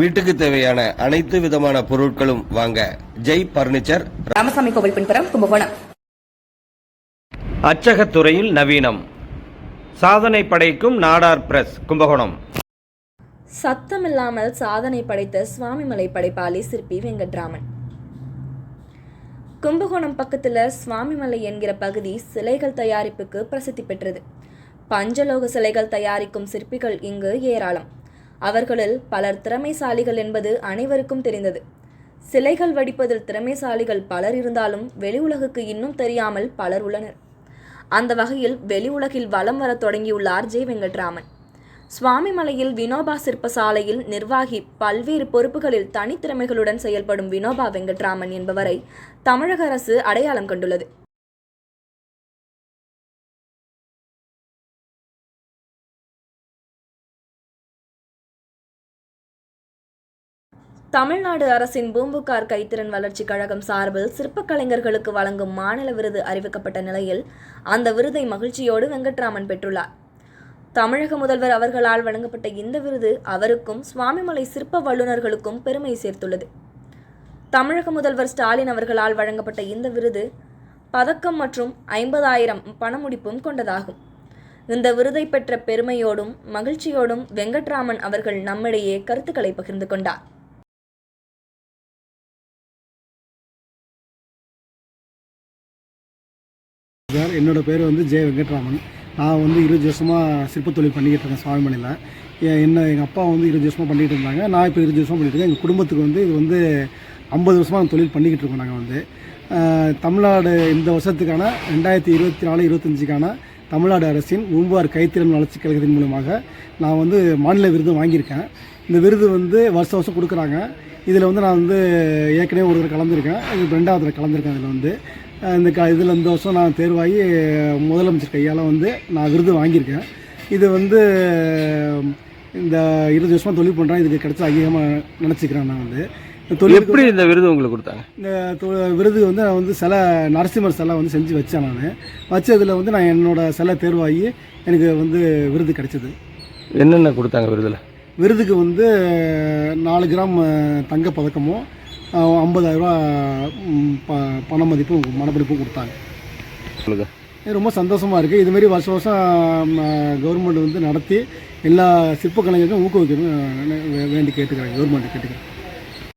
வீட்டுக்கு தேவையான அனைத்து விதமான பொருட்களும் வாங்க. ஜெய் பர்னிச்சர். ராமசாமி கோவில் பின்புறம் கும்பகோணம். அச்சகத்துறையில் நவீனம். சாதனை படைக்கும் நாடார் பிரஸ் கும்பகோணம். சத்தமில்லாமல் சாதனை படைத்த சுவாமிமலை படைப்பாளி சிற்பி வெங்கட்ராமன். கும்பகோணம் பக்கத்தில் சுவாமிமலை என்கிற பகுதி சிலைகள் தயாரிப்புக்கு பிரசித்தி பெற்றது. பஞ்சலோக சிலைகள் தயாரிக்கும் சிற்பிகள் இங்கு ஏராளம். அவர்களில் பலர் திறமைசாலிகள் என்பது அனைவருக்கும் தெரிந்தது. சிலைகள் வடிப்பதில் திறமைசாலிகள் பலர் இருந்தாலும் வெளி உலகுக்கு இன்னும் தெரியாமல் பலர் உள்ளனர். அந்த வகையில் வெளி உலகில் வலம் வரத் தொடங்கியுள்ளார் ஜெய் வெங்கட்ராமன். சுவாமிமலையில் வினோபா சிற்பசாலையில் நிர்வாகி பல்வேறு பொறுப்புகளில் தனித்திறமைகளுடன் செயல்படும் வினோபா வெங்கட்ராமன் என்பவரை தமிழக அரசு அடையாளம் கண்டுள்ளது. தமிழ்நாடு அரசின் பூம்புகார் கைத்திறன் வளர்ச்சிக் கழகம் சார்பில் சிற்பக் கலைஞர்களுக்கு வழங்கும் மாநில விருது அறிவிக்கப்பட்ட நிலையில் அந்த விருதை மகிழ்ச்சியோடு வெங்கட்ராமன் பெற்றுள்ளார். தமிழக முதல்வர் அவர்களால் வழங்கப்பட்ட இந்த விருது அவருக்கும் சுவாமிமலை சிற்ப வல்லுநர்களுக்கும் பெருமை சேர்த்துள்ளது. தமிழக முதல்வர் ஸ்டாலின் அவர்களால் வழங்கப்பட்ட இந்த விருது பதக்கம் மற்றும் ஐம்பதாயிரம் பணமுடிப்பும் கொண்டதாகும். இந்த விருதை பெற்ற பெருமையோடும் மகிழ்ச்சியோடும் வெங்கட்ராமன் அவர்கள் நம்மிடையே கருத்துக்களை பகிர்ந்து கொண்டார். சார் என்னோட பேர் வந்து ஜெய வெங்கட்ராமன். நான் வந்து இருபது வருஷமாக சிற்பத் தொழில் பண்ணிக்கிட்டு இருக்கேன் சுவாமிமலையில் என்ன எங்கள் அப்பா வந்து இருபது வருஷமாக பண்ணிகிட்டு இருந்தாங்க. நான் இப்போ இருபது வருஷமாக பண்ணிகிட்டு இருக்கேன். எங்கள் குடும்பத்துக்கு வந்து இது வந்து ஐம்பது வருஷமாக தொழில் பண்ணிக்கிட்டு இருக்கோம் நாங்கள் வந்து. தமிழ்நாடு இந்த வருஷத்துக்கான ரெண்டாயிரத்தி இருபத்தி நாலு இருபத்தஞ்சுக்கான தமிழ்நாடு அரசின் பூம்புகார் கைத்திறன் வளர்ச்சி கழகத்தின் மூலமாக நான் வந்து மாநில விருது வாங்கியிருக்கேன். இந்த விருது வந்து வருஷம் வருஷம் கொடுக்குறாங்க. இதில் வந்து நான் வந்து ஏற்கனவே ஒரு தடவை கலந்துருக்கேன். இது ரெண்டாவது தடவை கலந்துருக்கேன் இதில் வந்து. இந்த க இதில் இந்த வருஷம் நான் தேர்வாகி முதலமைச்சர் கையால் வந்து நான் விருது வாங்கியிருக்கேன். இது வந்து இந்த இருபது வருஷமாக தொழில் பண்ணுறேன் இதுக்கு கிடைச்ச அங்கீகமாக நினச்சிக்கிறேன் நான் வந்து. தொழிலுக்கு எப்படி இந்த விருது உங்களுக்கு கொடுத்தாங்க? இந்த தொ- விருது வந்து நான் வந்து சிலை நரசிம்மர் சிலை வந்து செஞ்சு வச்சேன் நான். வச்சதில் வந்து நான் என்னோட சிலை தேர்வாகி எனக்கு வந்து விருது கிடைச்சது. என்னென்ன கொடுத்தாங்க விருதுல? விருதுக்கு வந்து நாலு கிராம் அஹ், தங்கப் பதக்கமும் அஹ், 50000 ரூபா ம், ப பண மதிப்பும் மனப்படிப்பும் கொடுத்தாங்க. இது ரொம்ப சந்தோஷமாக இருக்குது இதுமாரி வருஷம் வருஷம் கவர்மெண்ட் வந்து நடத்தி எல்லா சிற்ப கலைஞருக்கும் ஊக்குவிக்கணும்னு வே- வேண்டி கேட்டுக்கிறேன் கவர்மெண்ட் கேட்டுக்கிறேன்